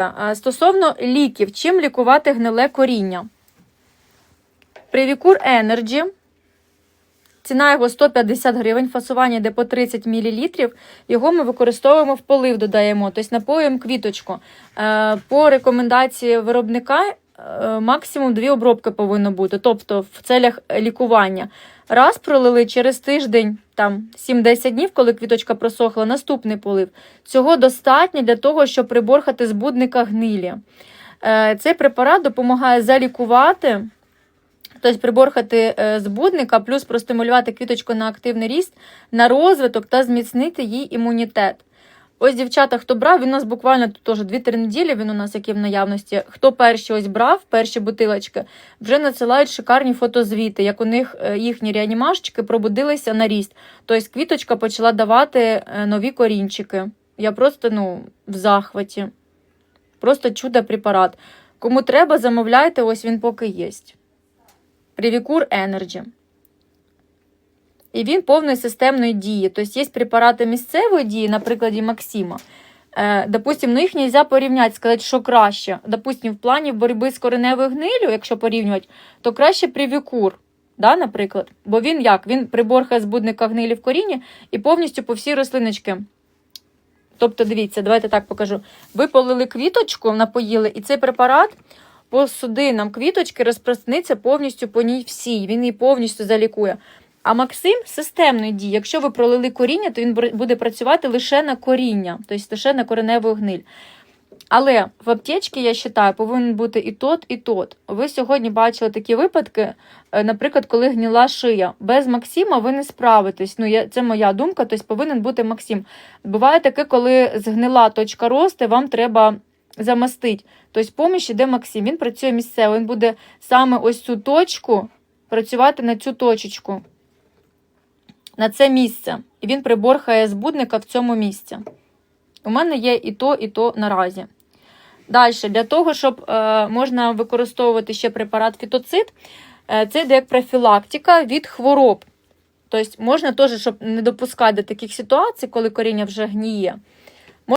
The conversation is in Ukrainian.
А, Стосовно ліків, чим лікувати гниле коріння? Привікур Energy. Ціна його 150 гривень, фасування йде по 30 мл. Його ми використовуємо в полив, додаємо, тобто напоюємо квіточку. Е, По рекомендації виробника е, максимум дві обробки повинно бути, тобто в целях лікування. Раз пролили через тиждень, там 7-10 днів, коли квіточка просохла, наступний полив. Цього достатньо для того, щоб приборхати збудника гнилі. Е, Цей препарат допомагає залікувати. Тобто приборхати е, збудника, плюс простимулювати квіточку на активний ріст, на розвиток та зміцнити їй імунітет. Ось, дівчата, хто брав, він у нас буквально тут теж 2-3 неділі, він у нас який в наявності. Хто перші ось брав, перші бутилочки, вже надсилають шикарні фотозвіти, як у них е, їхні реанімашечки пробудилися на ріст. Тобто квіточка почала давати е, нові корінчики. Я просто ну, в захваті. Просто чудо препарат. Кому треба, замовляйте, ось він поки є. Привікур Energy. І він повної системної дії. Тобто є препарати місцевої дії, на прикладі Максима. Е, допустим, ну їх не можна порівняти, сказати, що краще. Допустим, в плані боротьби з кореневою гнилю, якщо порівнювати, то краще привікур. Да, наприклад. Бо він як? Він приборхає збудника гнилі в корінні і повністю по всій рослиночки. Тобто, дивіться, давайте так покажу. Ви полили квіточку, напоїли, і цей препарат по судинам квіточки розпространиться повністю по ній всій. Він її повністю залікує. А Максим системної дії. Якщо ви пролили коріння, то він буде працювати лише на коріння, тобто лише на кореневу гниль. Але в аптечці, я вважаю, повинен бути і тот, і тот. Ви сьогодні бачили такі випадки, е, наприклад, коли гніла шия. Без Максима ви не справитесь. Ну, я, це моя думка, тобто повинен бути Максим. Буває таке, коли згнила точка росту, вам треба замастити. Тобто поміж іде Максим. Він працює місцево. Він буде саме ось цю точку працювати на цю точечку, на це місце. І він приборхає збудника в цьому місці. У мене є і то, і то наразі. Далі, для того, щоб е, можна використовувати ще препарат фітоцид, е, це йде як профілактика від хвороб. Тобто можна теж, щоб не допускати до таких ситуацій, коли коріння вже гніє.